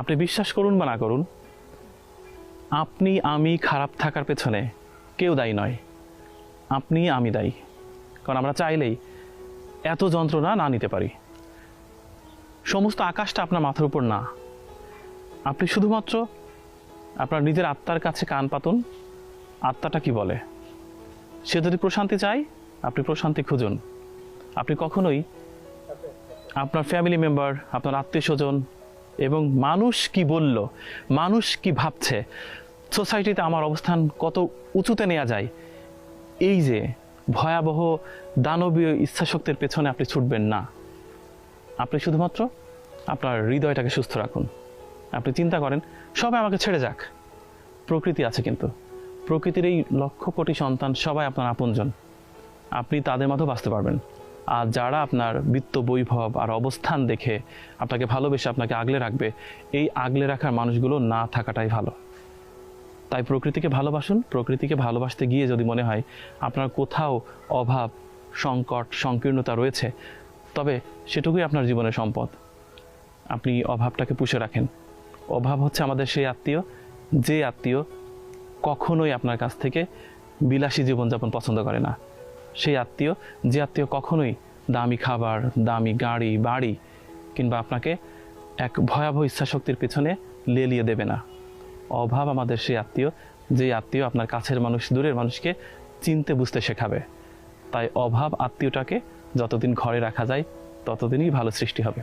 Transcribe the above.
আপনি বিশ্বাস করুন বা না করুন, আপনি, আমি খারাপ থাকার পেছনে কেউ দায়ী নয়। আপনি, আমি দায়ী। কারণ আমরা চাইলেই এত যন্ত্রণা না নিতে পারি। সমস্ত আকাশটা আপনার মাথার উপর না। আপনি শুধুমাত্র আপনার নিজের আত্মার কাছে কান পাতুন। আত্মাটা কি বলে? সে যদি প্রশান্তি চায়, আপনি প্রশান্তি খুঁজুন। আপনি কখনোই আপনার ফ্যামিলি মেম্বার আপনার আত্মীয় স্বজন এবং মানুষ কি বলল, মানুষ কি ভাবছে সোসাইটিতে আমার অবস্থান কত উঁচুতে নেওয়া যায়, এই যে ভয়াবহ দানবীয় ইচ্ছাশক্তির পেছনে আপনি ছুটবেন না। আপনি শুধুমাত্র আপনার হৃদয়টাকে সুস্থ রাখুন। আপনি চিন্তা করেন, সবাই আমাকে ছেড়ে যাক। প্রকৃতি আছে কিন্তু। প্রকৃতির এই লক্ষ কোটি সন্তান সবাই আপনার আপনজন। আপনি তাদের মতো বাঁচতে পারবেন। আর যারা আপনার বৃত্ত, বৈভব আর অবস্থান দেখে আপনাকে ভালোবেসে আপনাকে আগলে রাখবে, এই আগলে রাখার মানুষগুলো না থাকাটাই ভালো। তাই প্রকৃতিকে ভালোবাসুন। প্রকৃতিকে ভালোবাসতে গিয়ে যদি মনে হয় আপনার কোথাও অভাব, সংকট, সংকীর্ণতা রয়েছে, তবে সেটুকুই আপনার জীবনের সম্পদ। আপনি অভাবটাকে পুষে রাখেন। অভাব হচ্ছে আমাদের সেই আত্মীয়, যে আত্মীয় কখনোই আপনার কাছ থেকে বিলাসী জীবনযাপন পছন্দ করে না। সেই আত্মীয়, যে আত্মীয় কখনোই দামি খাবার, দামি গাড়ি, বাড়ি কিংবা আপনাকে এক ভয়াবহ ইচ্ছাশক্তির পেছনে লেলিয়ে দেবে না। অভাব আমাদের সেই আত্মীয়, যে আত্মীয় আপনার কাছের মানুষ, দূরের মানুষকে চিনতে বুঝতে শেখাবে। তাই অভাব আত্মীয়টাকে যতদিন ঘরে রাখা যায়, ততদিনই ভালো সৃষ্টি হবে।